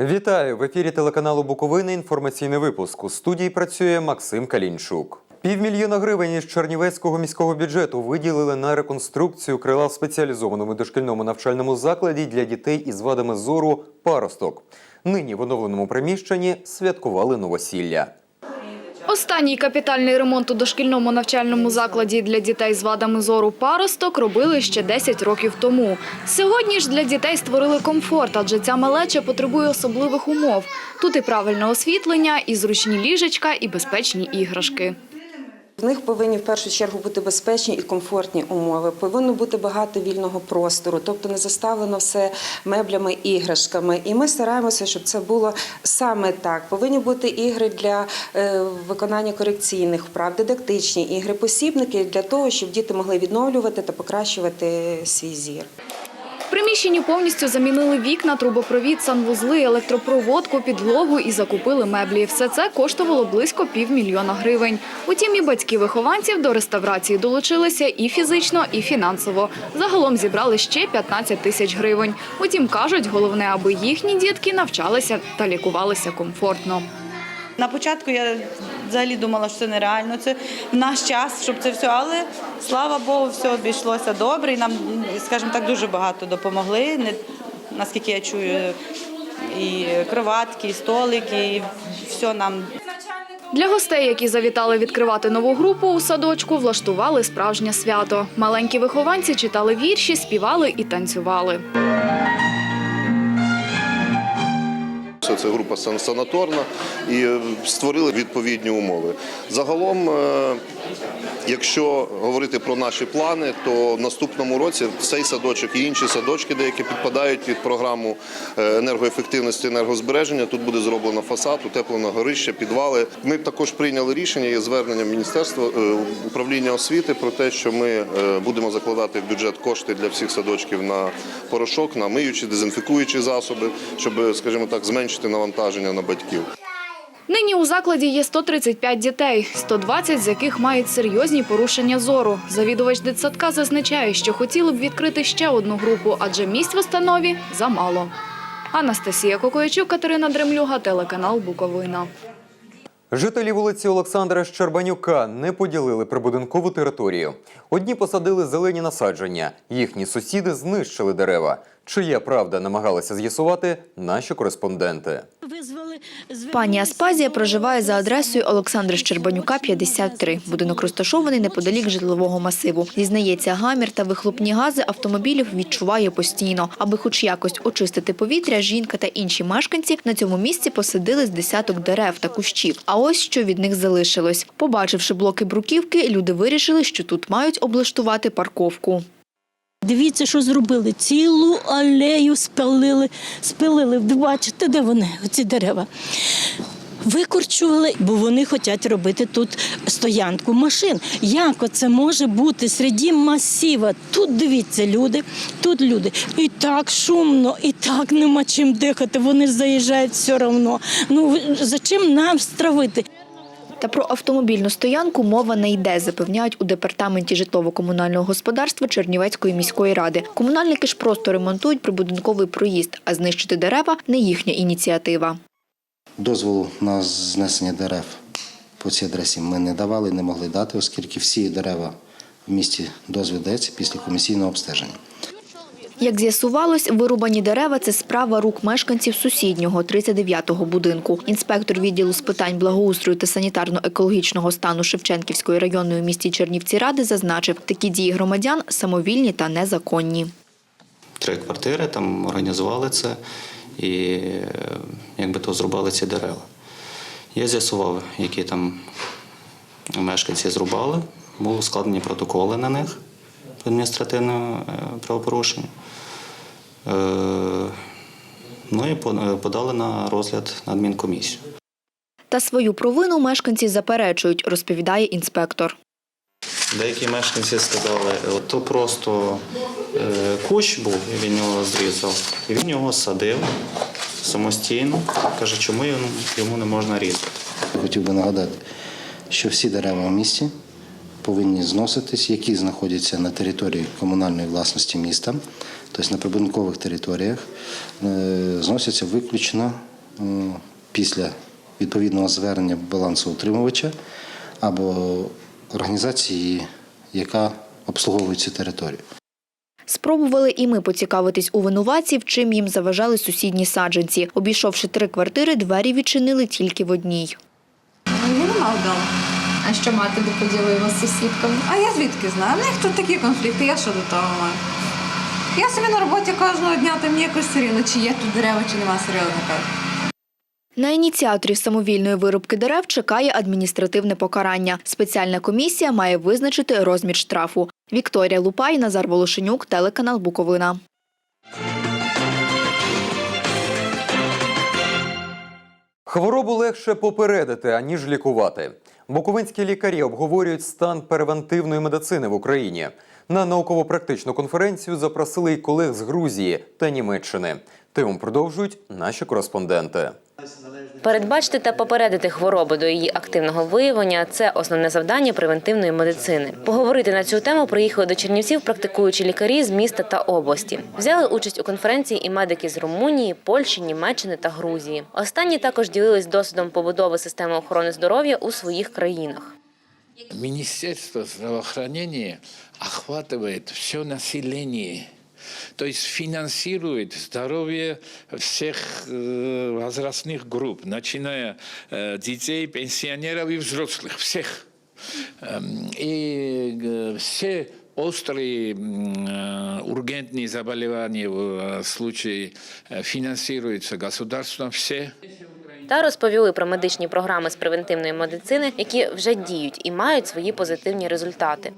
Вітаю в ефірі телеканалу Буковини. Інформаційний випуск. У студії працює Максим Калінчук. Півмільйона гривень із Чернівецького міського бюджету виділили на реконструкцію крила в спеціалізованому дошкільному навчальному закладі для дітей із вадами зору паросток. Нині в оновленому приміщенні святкували новосілля. Останній капітальний ремонт у дошкільному навчальному закладі для дітей з вадами зору паросток робили ще 10 років тому. Сьогодні ж для дітей створили комфорт, адже ця малеча потребує особливих умов. Тут і правильне освітлення, і зручні ліжечка, і безпечні іграшки. В них повинні в першу чергу бути безпечні і комфортні умови. Повинно бути багато вільного простору, тобто не заставлено все меблями, іграшками. І ми стараємося, щоб це було саме так. Повинні бути ігри для е, виконання корекційних вправ, дидактичні ігри, посібники для того, щоб діти могли відновлювати та покращувати свій зір. Приміщенні повністю замінили вікна, трубопровід, санвузли, електропроводку, підлогу і закупили меблі. Все це коштувало близько півмільйона гривень. Утім, і батьки вихованців до реставрації долучилися і фізично, і фінансово. Загалом зібрали ще 15 тисяч гривень. Утім, кажуть, головне, аби їхні дітки навчалися та лікувалися комфортно. На початку я взагалі думала, що це нереально. Це в наш час, щоб це все, але слава Богу, все обійшлося добре. І нам, скажімо так, дуже багато допомогли. Не, наскільки я чую, і кроватки, і столики, і все нам Для гостей, які завітали відкривати нову групу у садочку, влаштували справжнє свято. Маленькі вихованці читали вірші, співали і танцювали. Це, це група сан- санаторна і е, створили відповідні умови. Загалом, е, якщо говорити про наші плани, то в наступному році цей садочок і інші садочки, деякі підпадають під програму е, енергоефективності енергозбереження. Тут буде зроблено фасад, утеплено горище, підвали. Ми також прийняли рішення є звернення міністерства е, управління освіти про те, що ми е, будемо закладати в бюджет кошти для всіх садочків на порошок, на миючі, дезінфікуючі засоби, щоб, скажімо так, зменшити навантаження на батьків. Нині у закладі є 135 дітей, 120 з яких мають серйозні порушення зору. Завідувач дитсадка зазначає, що хотіли б відкрити ще одну групу, адже місць в установі замало. Анастасія Кокоячук, Катерина Дремлюга, телеканал Буковина. Жителі вулиці Олександра Щербанюка не поділили прибудинкову територію. Одні посадили зелені насадження, їхні сусіди знищили дерева. Чия правда намагалися з'ясувати наші кореспонденти. Пані Аспазія проживає за адресою Олександра Щербанюка, 53. Будинок розташований неподалік житлового масиву. Зізнається, гамір та вихлопні гази автомобілів відчуває постійно. Аби хоч якось очистити повітря, жінка та інші мешканці на цьому місці посадили з десяток дерев та кущів. А ось що від них залишилось. Побачивши блоки бруківки, люди вирішили, що тут мають облаштувати парковку. Дивіться, що зробили. Цілу алею спилили, спилили. Бачите, де вони, оці дерева? Викорчували, бо вони хочуть робити тут стоянку машин. Як оце може бути серед масіва? Тут дивіться, люди, тут люди. І так шумно, і так нема чим дихати. Вони заїжджають все одно. Ну ви- за чим нам стравити? Та про автомобільну стоянку мова не йде, запевняють у департаменті житлово-комунального господарства Чернівецької міської ради. Комунальники ж просто ремонтують прибудинковий проїзд, а знищити дерева не їхня ініціатива. Дозволу на знесення дерев по цій адресі ми не давали, не могли дати, оскільки всі дерева в місті дозвіл дається після комісійного обстеження. Як з'ясувалось, вирубані дерева – це справа рук мешканців сусіднього 39-го будинку. Інспектор відділу з питань благоустрою та санітарно-екологічного стану Шевченківської районної місті Чернівці Ради зазначив, такі дії громадян самовільні та незаконні. три квартири, там організували це і е, якби то зрубали ці дерева. Я з'ясував, які там мешканці зрубали, були складені протоколи на них адміністративного е, правопорушення. Е, Ну і е, подали на розгляд на адмінкомісію. Та свою провину мешканці заперечують, розповідає інспектор. Деякі мешканці сказали, от то просто е, кущ був, і він його зрізав, і він його садив. самостійно. Каже, чому йому, йому не можна різати. Хотів би нагадати, що всі дерева в місті повинні зноситись, які знаходяться на території комунальної власності міста, тобто на прибудинкових територіях, е, зносяться виключно е, після відповідного звернення балансоутримувача або організації, яка обслуговує цю територію. Спробували і ми поцікавитись у винуватців, чим їм заважали сусідні саджанці. Обійшовши три квартири, двері відчинили тільки в одній. Мені нема вдома. А що мати би поділила з сусідками? А я звідки знаю? У них тут такі конфлікти, я що до того маю? Я собі на роботі кожного дня, то мені якось все рівно, чи є тут дерева, чи нема серйозно кажу. На ініціаторів самовільної вирубки дерев чекає адміністративне покарання. Спеціальна комісія має визначити розмір штрафу. Вікторія Лупай, Назар Волошенюк, телеканал Буковина. Хворобу легше попередити, аніж лікувати. Буковинські лікарі обговорюють стан превентивної медицини в Україні. На науково-практичну конференцію запросили й колег з Грузії та Німеччини. Тему продовжують наші кореспонденти. Передбачити та попередити хвороби до її активного виявлення це основне завдання превентивної медицини. Поговорити на цю тему приїхали до Чернівців практикуючі лікарі з міста та області. Взяли участь у конференції і медики з Румунії, Польщі, Німеччини та Грузії. Останні також ділились досвідом побудови системи охорони здоров'я у своїх країнах. Министерство здравоохранения охватывает все население, то есть финансирует здоровье всех э, возрастных групп, начиная э, детей, пенсионеров и взрослых, всех. Эм, И э, все острые ургентные заболевания в случае финансируются государством, все. Та розповіли про медичні програми з превентивної медицини, які вже діють і мають свої позитивні результати.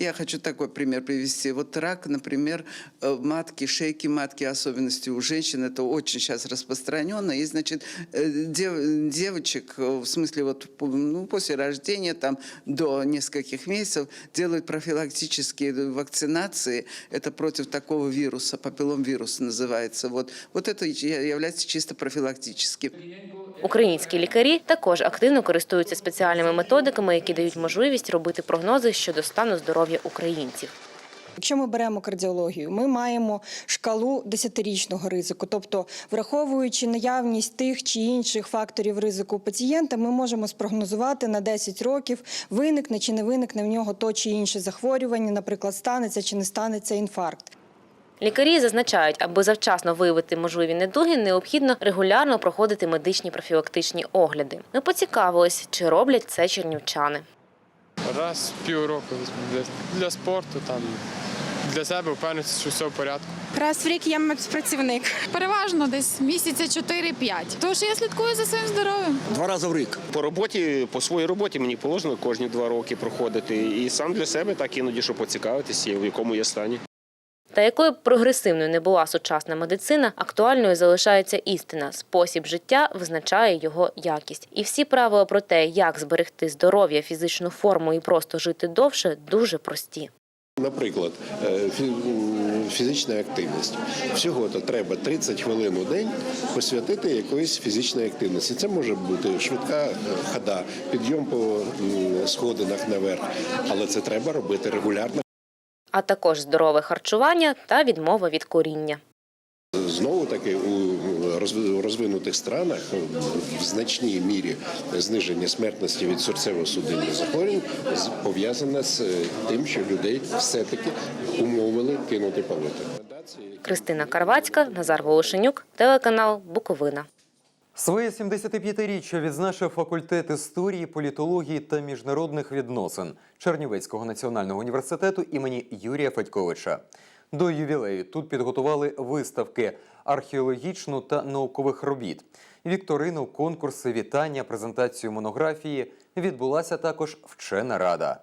Я хочу такой пример привести. Вот рак, например, э, матки, шейки матки, особенности у женщин, это очень сейчас распространенно. И, значит, э, дев- девочек, э, в смысле, вот по- ну, после рождения, там, до нескольких месяцев, делают профилактические вакцинации. Это против такого вируса, папиллом-вирус называется. Вот, вот это я- является чисто профилактическим. Українські лікарі також активно користуються спеціальними методиками, які дають можливість робити прогнози щодо стану здоров'я українців. Якщо ми беремо кардіологію, ми маємо шкалу десятирічного ризику. Тобто, враховуючи наявність тих чи інших факторів ризику у пацієнта, ми можемо спрогнозувати на 10 років, виникне чи не виникне в нього то чи інше захворювання, наприклад, станеться чи не станеться інфаркт. Лікарі зазначають, аби завчасно виявити можливі недуги, необхідно регулярно проходити медичні профілактичні огляди. Ми поцікавились, чи роблять це чернівчани. Раз в півроку для, для спорту, там, для себе впевнитися, що все в порядку. Раз в рік я медпрацівник. Переважно десь місяця 4-5. Тож я слідкую за своїм здоров'ям. Два рази в рік. По роботі, по своїй роботі мені положено кожні два роки проходити. І сам для себе так іноді, щоб поцікавитися, в якому я стані. Та якою прогресивною не була сучасна медицина, актуальною залишається істина. Спосіб життя визначає його якість. І всі правила про те, як зберегти здоров'я, фізичну форму і просто жити довше, дуже прості. Наприклад, е, фізична активність. Всього то треба 30 хвилин у день посвятити якоїсь фізичної активності. Це може бути швидка е, хода, підйом по сходинах наверх, але це треба робити регулярно. А також здорове харчування та відмова від коріння. Знову таки у розви- розвинутих странах в значній мірі зниження смертності від серцево-судинних захворювань пов'язане з е, тим, що людей все-таки умовили кинути палити. Кристина Карвацька, Назар Волошенюк, телеканал Буковина. Своє 75-річчя відзначив факультет історії, політології та міжнародних відносин Чернівецького національного університету імені Юрія Федьковича. До ювілею тут підготували виставки археологічну та наукових робіт. Вікторину, конкурси, вітання, презентацію монографії відбулася також вчена рада.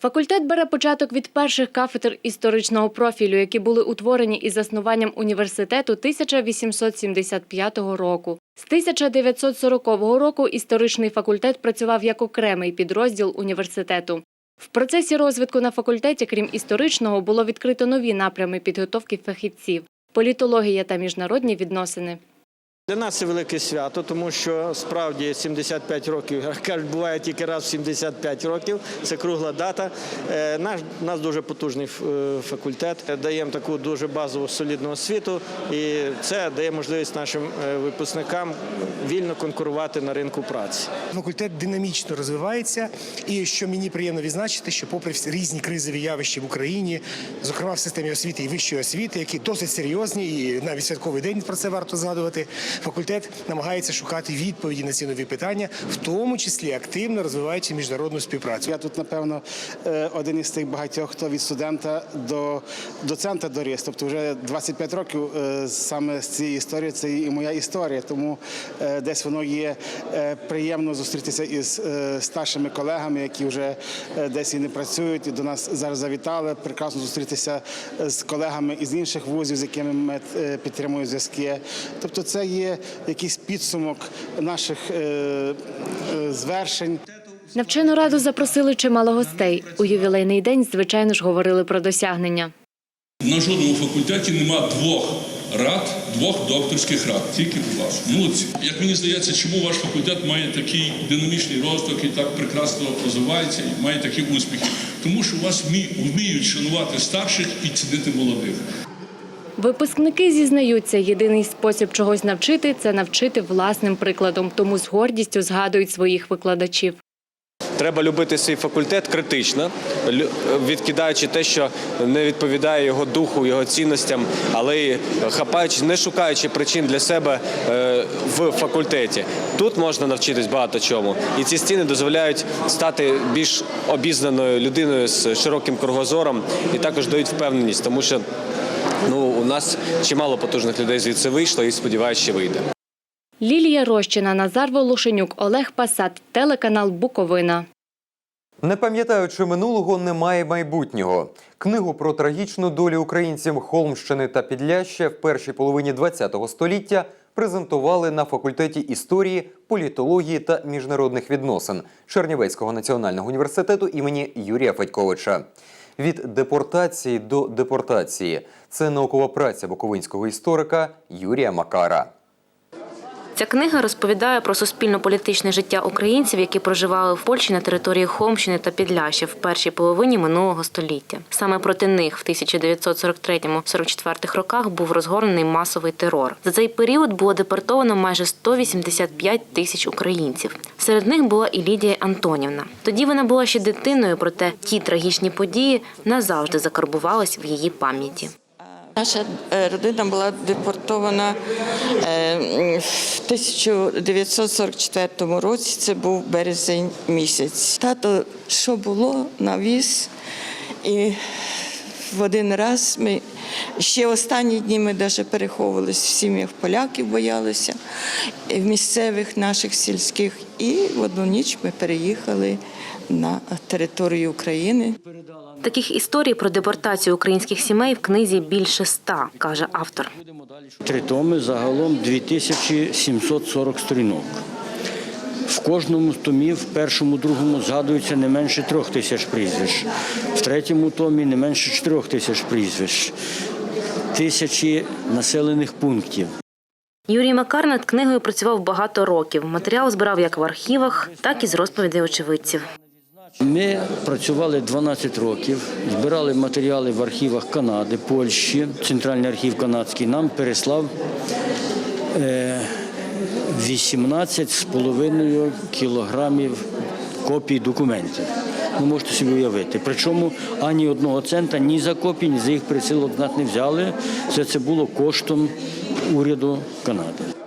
Факультет бере початок від перших кафедр історичного профілю, які були утворені із заснуванням університету 1875 року. З 1940 року історичний факультет працював як окремий підрозділ університету. В процесі розвитку на факультеті, крім історичного, було відкрито нові напрями підготовки фахівців політологія та міжнародні відносини. Для нас це велике свято, тому що справді 75 років, кажуть, буває тільки раз в 75 років. Це кругла дата. Е, Наш нас дуже потужний е, факультет. Даємо таку дуже базову солідну освіту, і це дає можливість нашим е, випускникам вільно конкурувати на ринку праці. Факультет динамічно розвивається, і що мені приємно відзначити, що попри різні кризові явища в Україні, зокрема в системі освіти і вищої освіти, які досить серйозні, і навіть святковий день про це варто згадувати. Факультет намагається шукати відповіді на ці нові питання, в тому числі активно розвиваючи міжнародну співпрацю. Я тут, напевно, е, один із тих багатьох, хто від студента до доцента доріс. Тобто вже 25 років е, саме з цієї історії це і моя історія. Тому е, десь воно є приємно зустрітися із старшими колегами, які вже десь і не працюють, і до нас зараз завітали. Прекрасно зустрітися з колегами із інших вузів, з якими ми підтримуємо зв'язки. Тобто, це є якийсь підсумок наших е, е, звершень. На вчену раду запросили чимало гостей. У ювілейний день, звичайно ж, говорили про досягнення. На жодному факультеті нема двох рад, двох докторських рад, тільки у вас. Молодці. Як мені здається, чому ваш факультет має такий динамічний розвиток і так прекрасно розвивається і має такі успіхи? Тому що у вас вмі- вміють шанувати старших і цінити молодих. Випускники зізнаються, єдиний спосіб чогось навчити це навчити власним прикладом, тому з гордістю згадують своїх викладачів. Треба любити свій факультет критично, відкидаючи те, що не відповідає його духу, його цінностям, але й хапаючи, не шукаючи причин для себе е, в факультеті. Тут можна навчитись багато чому, і ці стіни дозволяють стати більш обізнаною людиною з широким кругозором і також дають впевненість, тому що ну у нас чимало потужних людей звідси вийшло і сподіваюся, ще вийде. Лілія Рощина, Назар Волошенюк, Олег Пасат, телеканал Буковина. Не пам'ятаючи минулого, немає майбутнього. Книгу про трагічну долю українців Холмщини та Підляща в першій половині ХХ століття презентували на факультеті історії, політології та міжнародних відносин Чернівецького національного університету імені Юрія Федьковича. Від депортації до депортації це наукова праця буковинського історика Юрія Макара. Ця книга розповідає про суспільно-політичне життя українців, які проживали в Польщі на території Холмщини та Підляща в першій половині минулого століття. Саме проти них в 1943-44 роках був розгорнений масовий терор. За цей період було депортовано майже 185 тисяч українців. Серед них була і Лідія Антонівна. Тоді вона була ще дитиною, проте ті трагічні події назавжди закарбувались в її пам'яті. Наша е, родина була депортована е, в 1944 році. Це був березень місяць. Тато, що було, навіз. І в один раз ми ще останні дні ми навіть переховувалися в сім'ях поляків, боялися, в місцевих наших сільських. І в одну ніч ми переїхали на територію України. Таких історій про депортацію українських сімей в книзі більше ста, каже автор. Три томи загалом 2740 сторінок. В кожному з томів, в першому, другому згадується не менше трьох тисяч прізвищ, в третьому томі не менше чотирьох тисяч прізвищ, тисячі населених пунктів. Юрій Макар над книгою працював багато років. Матеріал збирав як в архівах, так і з розповідей очевидців. Ми працювали 12 років, збирали матеріали в архівах Канади, Польщі. Центральний архів канадський нам переслав е, 18,5 кілограмів копій документів. Ви можете собі уявити. Причому ані одного цента ні за копії, ні за їх присилок нас не взяли. Все це було коштом уряду Канади.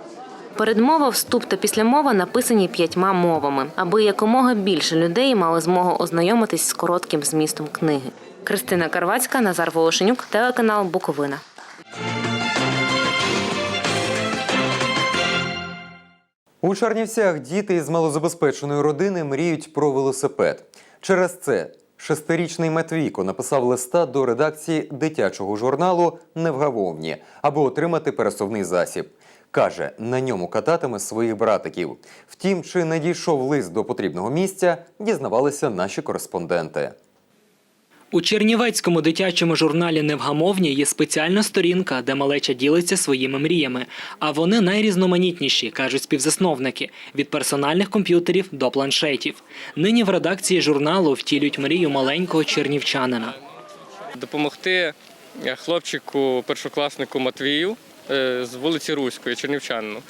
Передмова, вступ та післямова написані п'ятьма мовами, аби якомога більше людей мали змогу ознайомитись з коротким змістом книги. Кристина Карвацька, Назар Волошенюк, телеканал Буковина. У Чернівцях діти із малозабезпеченої родини мріють про велосипед. Через це шестирічний Матвійко написав листа до редакції дитячого журналу Невгавовні, аби отримати пересувний засіб. Каже, на ньому кататиме своїх братиків. Втім, чи надійшов лист до потрібного місця, дізнавалися наші кореспонденти. У Чернівецькому дитячому журналі Невгамовні є спеціальна сторінка, де малеча ділиться своїми мріями. А вони найрізноманітніші, кажуть співзасновники, від персональних комп'ютерів до планшетів. Нині в редакції журналу втілюють мрію маленького чернівчанина. Допомогти е, хлопчику, першокласнику Матвію з вулиці Руської, чернівчанину.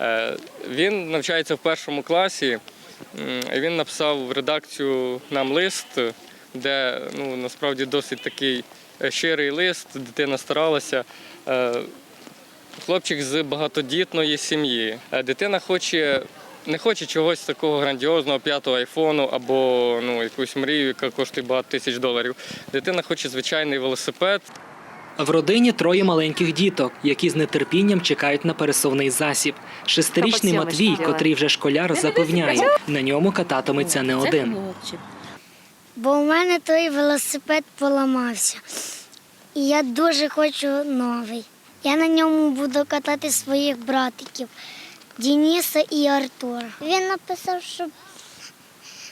Е, Він навчається в першому класі. Він написав в редакцію нам лист, де ну, насправді досить такий е, щирий лист, дитина старалася. Е, Хлопчик з багатодітної сім'ї. Е, Дитина хоче. Не хоче чогось такого грандіозного, п'ятого айфону або ну, якусь мрію, яка коштує багато тисяч доларів. Дитина хоче звичайний велосипед. В родині троє маленьких діток, які з нетерпінням чекають на пересувний засіб. Шестирічний Матвій, котрий вже школяр, запевняє, на ньому кататиметься не один. Бо у мене той велосипед поламався. І я дуже хочу новий. Я на ньому буду катати своїх братиків Дениса і Артура. Він написав, щоб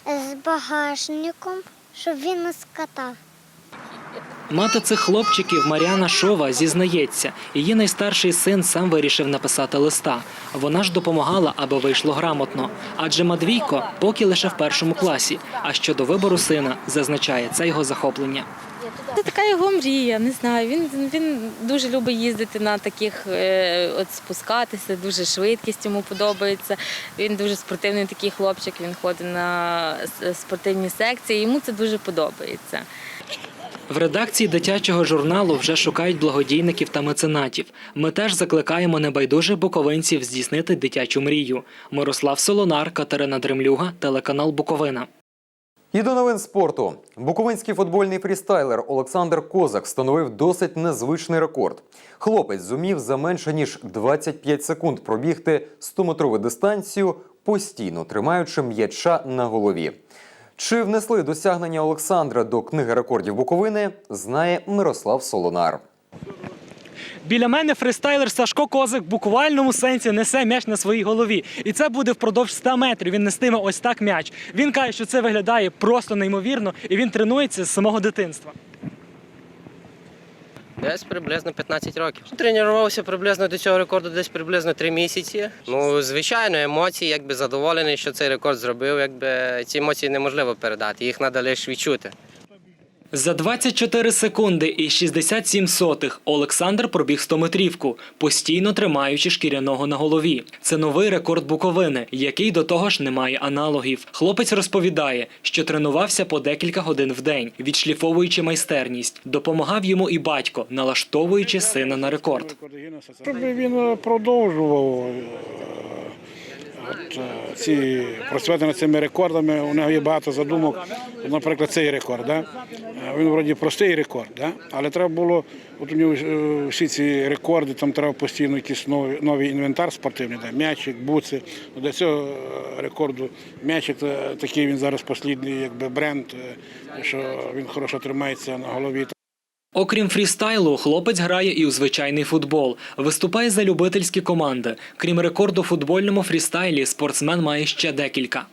з багажником, щоб він нас катав. Мати цих хлопчиків Маріана Шова зізнається, її найстарший син сам вирішив написати листа. Вона ж допомагала, аби вийшло грамотно. Адже Матвійко поки лише в першому класі. А щодо вибору сина, зазначає це його захоплення. Це така його мрія, не знаю. Він, він дуже любить їздити на таких, е, от спускатися, дуже швидкість йому подобається. Він дуже спортивний такий хлопчик, він ходить на спортивні секції, йому це дуже подобається. В редакції дитячого журналу вже шукають благодійників та меценатів. Ми теж закликаємо небайдужих буковинців здійснити дитячу мрію. Мирослав Солонар, Катерина Дремлюга, телеканал Буковина. І до новин спорту. Буковинський футбольний фрістайлер Олександр Козак встановив досить незвичний рекорд. Хлопець зумів за менше ніж 25 секунд пробігти 100-метрову дистанцію, постійно тримаючи м'яча на голові. Чи внесли досягнення Олександра до книги рекордів Буковини, знає Мирослав Солонар. Біля мене фристайлер Сашко Козик в буквальному сенсі несе м'яч на своїй голові. І це буде впродовж 100 метрів. Він нестиме ось так м'яч. Він каже, що це виглядає просто неймовірно, і він тренується з самого дитинства. Десь приблизно 15 років. Тренувався приблизно до цього рекорду десь приблизно 3 місяці. Ну, звичайно, емоції, якби задоволений, що цей рекорд зробив. Якби ці емоції неможливо передати, їх треба лише відчути. За 24 секунди і 67 сотих Олександр пробіг 100-метрівку, постійно тримаючи шкіряного на голові. Це новий рекорд Буковини, який до того ж не має аналогів. Хлопець розповідає, що тренувався по декілька годин в день, відшліфовуючи майстерність. Допомагав йому і батько, налаштовуючи сина на рекорд. Щоб він продовжував е, от, е, ці, працювати над цими рекордами. У нього є багато задумок. Наприклад, цей рекорд. Да? Е, Він вроді простий рекорд, да? але треба було, от у нього е, всі ці рекорди, там треба постійно якийсь новий, новий інвентар спортивний, да? м'ячик, буци. Ну, До цього рекорду м'ячик такий він зараз послідний, якби бренд, що він хорошо тримається на голові. Окрім фрістайлу, хлопець грає і у звичайний футбол. Виступає за любительські команди. Крім рекорду футбольному фрістайлі, спортсмен має ще декілька.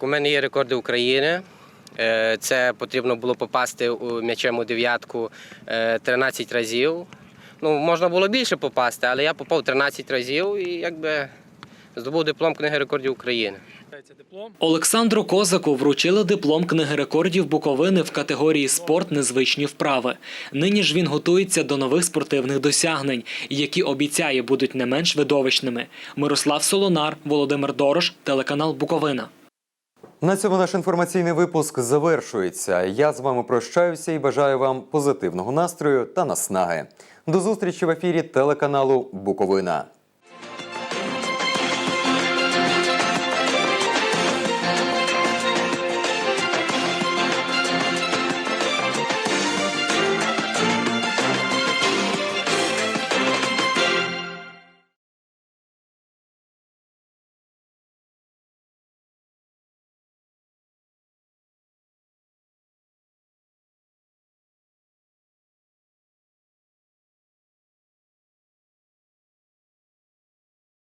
У мене є рекорди України. Е, Це потрібно було попасти у м'ячем у дев'ятку е, 13 разів. Ну, можна було більше попасти, але я попав 13 разів і якби здобув диплом книги рекордів України. Олександру Козаку вручили диплом книги рекордів Буковини в категорії спорт незвичні вправи. Нині ж він готується до нових спортивних досягнень, які обіцяє будуть не менш видовищними. Мирослав Солонар, Володимир Дорош, телеканал Буковина. На цьому наш інформаційний випуск завершується. Я з вами прощаюся і бажаю вам позитивного настрою та наснаги. До зустрічі в ефірі телеканалу Буковина.